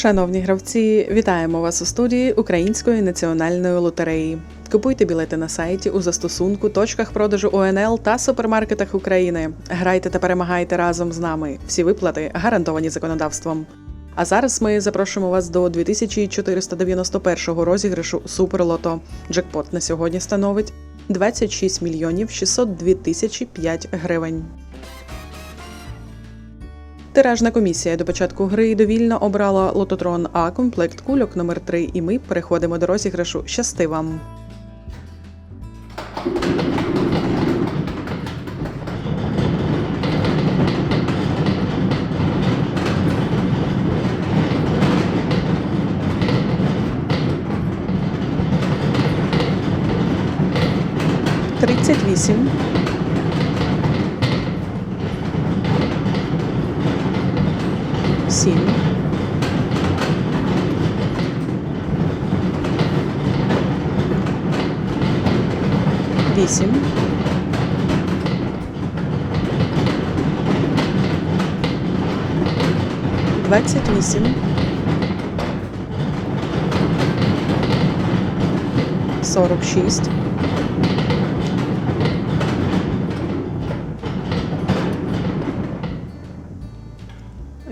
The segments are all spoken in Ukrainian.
Шановні гравці, вітаємо вас у студії Української національної лотереї. Купуйте білети на сайті у застосунку, точках продажу ОНЛ та супермаркетах України. Грайте та перемагайте разом з нами. Всі виплати гарантовані законодавством. А зараз ми запрошуємо вас до 2491 розіграшу Суперлото. Джекпот на сьогодні становить 26 мільйонів 602 тисячі 5 гривень. Тиражна комісія до початку гри довільно обрала лототрон А комплект кульок номер 3 і ми переходимо до розіграшу. Щасти вам! Тридцять вісім. Сім. Вісім. Двадцять вісім. Сорок шість.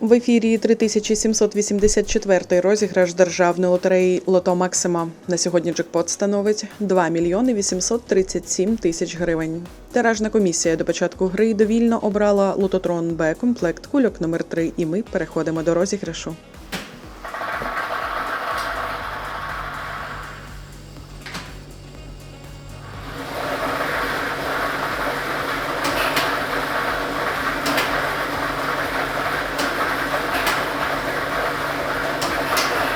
В ефірі 3784 розіграш державної лотереї Лото Максима. На сьогодні джекпот становить 2 мільйони 837 тисяч гривень. Тиражна комісія до початку гри довільно обрала лототрон Б комплект кульок номер 3 і ми переходимо до розіграшу.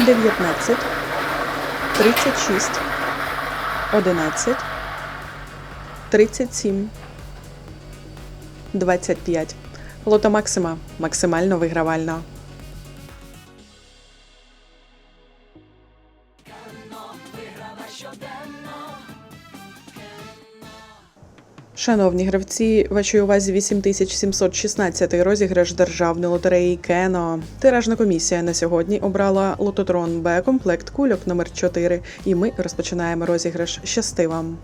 Дев'ятнадцять, тридцять шість, одинадцять, тридцять сім, двадцять п'ять. Лото Максима максимально вигравальна. Шановні гравці, вашій увазі 8716 розіграш державної лотереї Кено. Тиражна комісія на сьогодні обрала лототрон Б комплект кульок номер 4 і ми розпочинаємо розіграш. Щасти вам!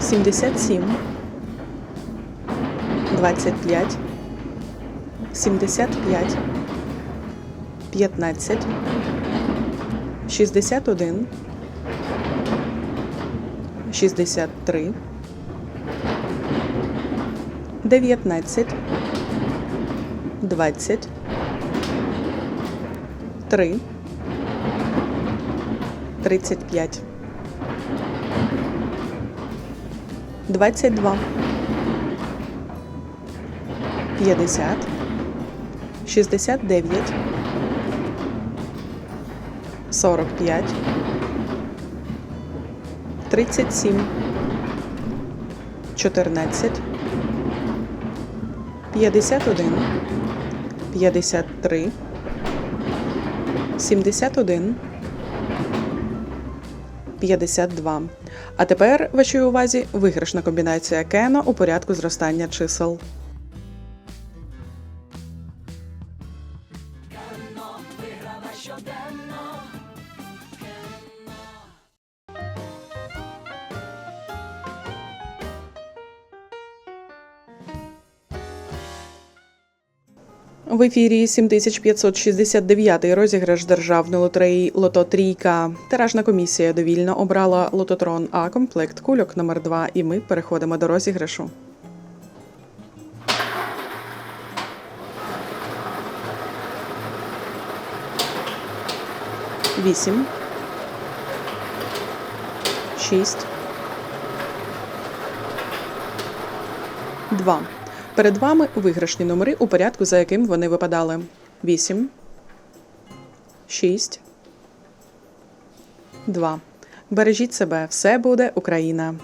Сімдесят сім, двадцять п'ять, сімдесят п'ять. 15, 61, 63, 19, 20, 3, 35, 22, 50, 69, 45, 37, 14, 51, 53, 71, 52. А тепер вашій увазі виграшна комбінація Кено у порядку зростання чисел. В ефірі 7569 розіграш державної лотереї Лото Трійка. Тиражна комісія довільно обрала лототрон А комплект кульок номер 2 і ми переходимо до розіграшу. Вісім. Шість. Два. Перед вами виграшні номери у порядку, за яким вони випадали: 8, 6, 2. Бережіть себе, все буде Україна.